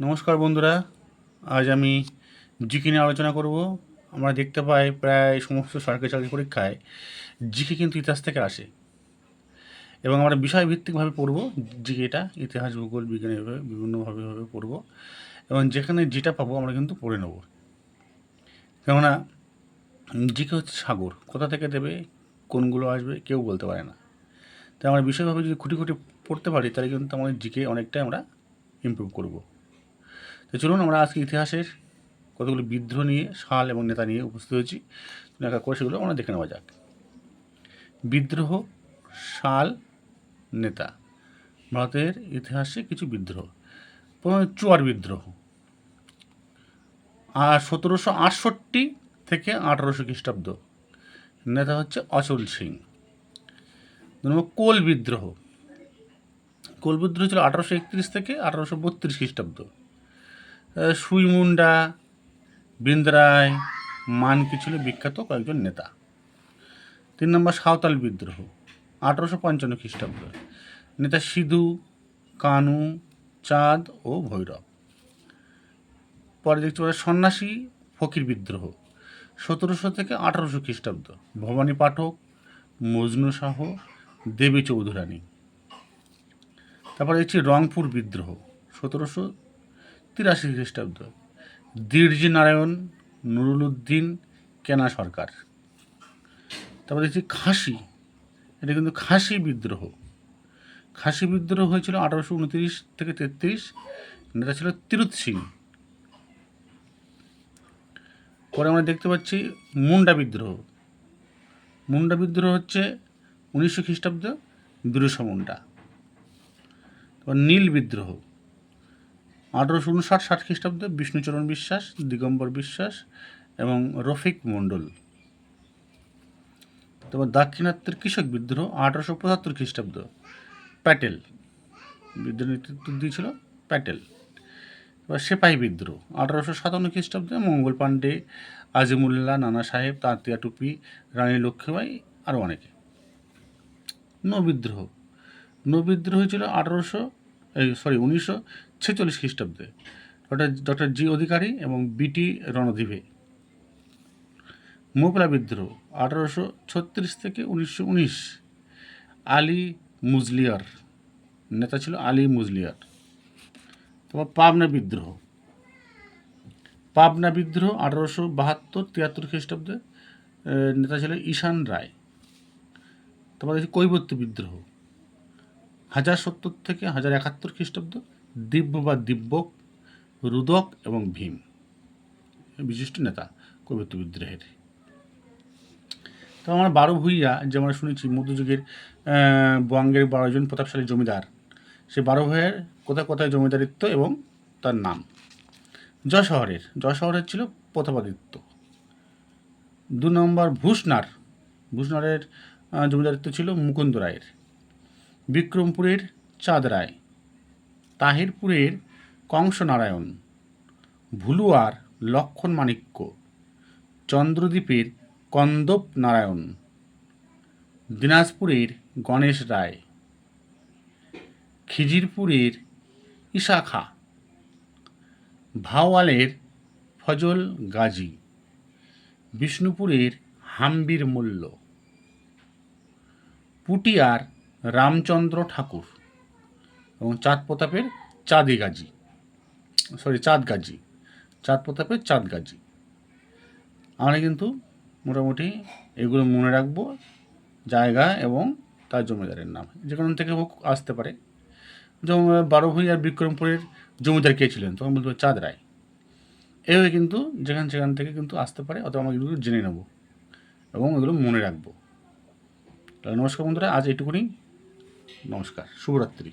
নমস্কার বন্ধুরা, আজ আমি জিকে নিয়ে আলোচনা করব। আমরা দেখতে পাই প্রায় সমস্ত সরকারি চাকরি পরীক্ষায় জিকে কিন্তু ইতিহাস থেকে আসে। এবং আমরা বিষয়ভিত্তিকভাবে পড়ব জিকেটা ইতিহাস, ভূগোল, বিজ্ঞান এভাবে বিভিন্নভাবে ভাবে পড়ব। এবং যেখানে যেটা পাবো আমরা কিন্তু পড়ে নেব। কেননা জিকে হচ্ছে সাগর, কোথা থেকে দেবে, কোনগুলো আসবে, কেউ বলতে পারে না। তাই আমরা বিষয়ভাবে যদি খুঁটি খুঁটি পড়তে পারি, তাহলে কিন্তু আমাদের জিকে অনেকটাই আমরা ইমপ্রুভ করব। তো চলুন আমরা আজকে ইতিহাসের কতগুলো বিদ্রোহ নিয়ে, সাল এবং নেতা নিয়ে উপস্থিত হয়েছি। দেখা করে সেগুলো আমরা দেখে নেওয়া যাক। বিদ্রোহ, সাল, নেতা। ভারতের ইতিহাসে কিছু বিদ্রোহ। প্রথমে চুয়ার বিদ্রোহ। আর সতেরোশো আটষট্টি থেকে আঠারোশো খ্রিস্টাব্দ। নেতা হচ্ছে অচল সিং। কোল বিদ্রোহ। কোল বিদ্রোহ ছিল আঠারোশো একত্রিশ থেকে আঠারোশো বত্রিশ খ্রিস্টাব্দ। সুইমুন্ডা বৃন্দ্রায় মানকি ছিল বিখ্যাত কয়েকজন নেতা। তিন নম্বর সাঁওতাল বিদ্রোহ, আঠারোশো পঞ্চান্ন খ্রিস্টাব্দ। নেতা সিধু, কানু, চাঁদ ও ভৈরব। পরে দেখতে পাচ্ছি সন্ন্যাসী ফকির বিদ্রোহ, সতেরোশো থেকে আঠারোশো খ্রিস্টাব্দ। ভবানী পাঠক, মজনু শাহ, দেবী চৌধুরানী। তারপরে দেখছি রংপুর বিদ্রোহ, সতেরোশো তিরাশি খ্রিস্টাব্দ। দিরজি নারায়ণ নুরুল উদ্দিন কেনা সরকার। তারপর দেখছি খাসি। এটা কিন্তু খাসি বিদ্রোহ। খাসি বিদ্রোহ হয়েছিল আঠারোশো উনত্রিশ থেকে তেত্রিশ। নেতা ছিল তিরুত সিং। পরে আমরা দেখতে পাচ্ছি মুন্ডা বিদ্রোহ। মুন্ডা বিদ্রোহ হচ্ছে উনিশশো খ্রিস্টাব্দ বিরসা মুন্ডা। তারপর নীল বিদ্রোহ। আঠারোশো উনষাট, ষাট খ্রিস্টাব্দে বিষ্ণুচরণ বিশ্বাস, দিগম্বর বিশ্বাস এবং রফিক মণ্ডল। তারপর দাক্ষিণাত্যের কৃষক বিদ্রোহ, আঠারোশো পঁচাত্তর খ্রিস্টাব্দ। প্যাটেল। বিদ্রোহ নেতৃত্ব দিয়েছিল প্যাটেল। এবার সেপাহি বিদ্রোহ, আঠারোশো সাতান্ন খ্রিস্টাব্দে মঙ্গল পাণ্ডে, আজিমুল্লাহ, নানা সাহেব, তাঁতিয়া টুপি, রানী লক্ষ্মীবাই আরও অনেকে। নৌবিদ্রোহ নৌবিদ্রোহ ছিল আঠারোশো সরি উনিশশো ছেচল্লিশ খ্রিস্টাব্দে। ডক্টর ডক্টর জি অধিকারী এবং বিটি রণধীবে। মোগলা বিদ্রোহ, আঠারোশো ছত্রিশ থেকে উনিশশো উনিশ। আলী মুজলিয়ার, নেতা ছিল আলী মুজলিয়ার। তারপর পাবনা বিদ্রোহ। পাবনা বিদ্রোহ, আঠারোশো বাহাত্তর তিয়াত্তর খ্রিস্টাব্দে নেতা ছিল ঈশান রায়। তারপর কৈবত্য বিদ্রোহ, হাজার সত্তর থেকে হাজার একাত্তর খ্রিস্টাব্দ দিব্য বা দিব্যক রুদক এবং ভীম। বিশিষ্ট নেতা কবিত্ব বিদ্রোহের। তো আমার বারো ভূইয়া যে আমরা শুনেছি মধ্যযুগের বঙ্গের বারোজন প্রতাপশালী জমিদার। সে বারো ভূঁইয়ার কোথায় কোথায় জমিদারিত্ব এবং তার নাম? যশোহরের। যশোহরের ছিল প্রতাপাদিত্য। দু নম্বর ভূষণার। ভূষণারের জমিদারিত্ব ছিল মুকুন্দ রায়ের। বিক্রমপুরের চাঁদ রায়। তাহিরপুরের কংসনারায়ণ, ভুলুয়ার লক্ষণ মাণিক্য, চন্দ্রদ্বীপের কন্দপ নারায়ণ দিনাজপুরের গণেশ রায়, খিজিরপুরের ইশাখা, ভাওয়ালের ফজল গাজী, বিষ্ণুপুরের হাম্বির মূল্য, পুটিয়ার রামচন্দ্র ঠাকুর। এবং চাঁদ প্রতাপের চাঁদি গাজী। সরি চাঁদ গাজী। চাঁদ প্রতাপের চাঁদ গাজী। আমরা কিন্তু মোটামুটি এগুলো মনে রাখব, জায়গা এবং তার জমিদারের নাম। যে কোনো থেকে হোক আসতে পারে। যেমন বারো ভূঁই আর বিক্রমপুরের জমিদার কে ছিলেন? তখন বলতে চাঁদ রায়। এভাবে কিন্তু যেখান সেখান থেকে কিন্তু আসতে পারে, অথবা আমরা এগুলো জেনে নেব এবং এগুলো মনে রাখব। নমস্কার বন্ধুরা, আজ এটুকুনি। নমস্কার, শুভরাত্রি।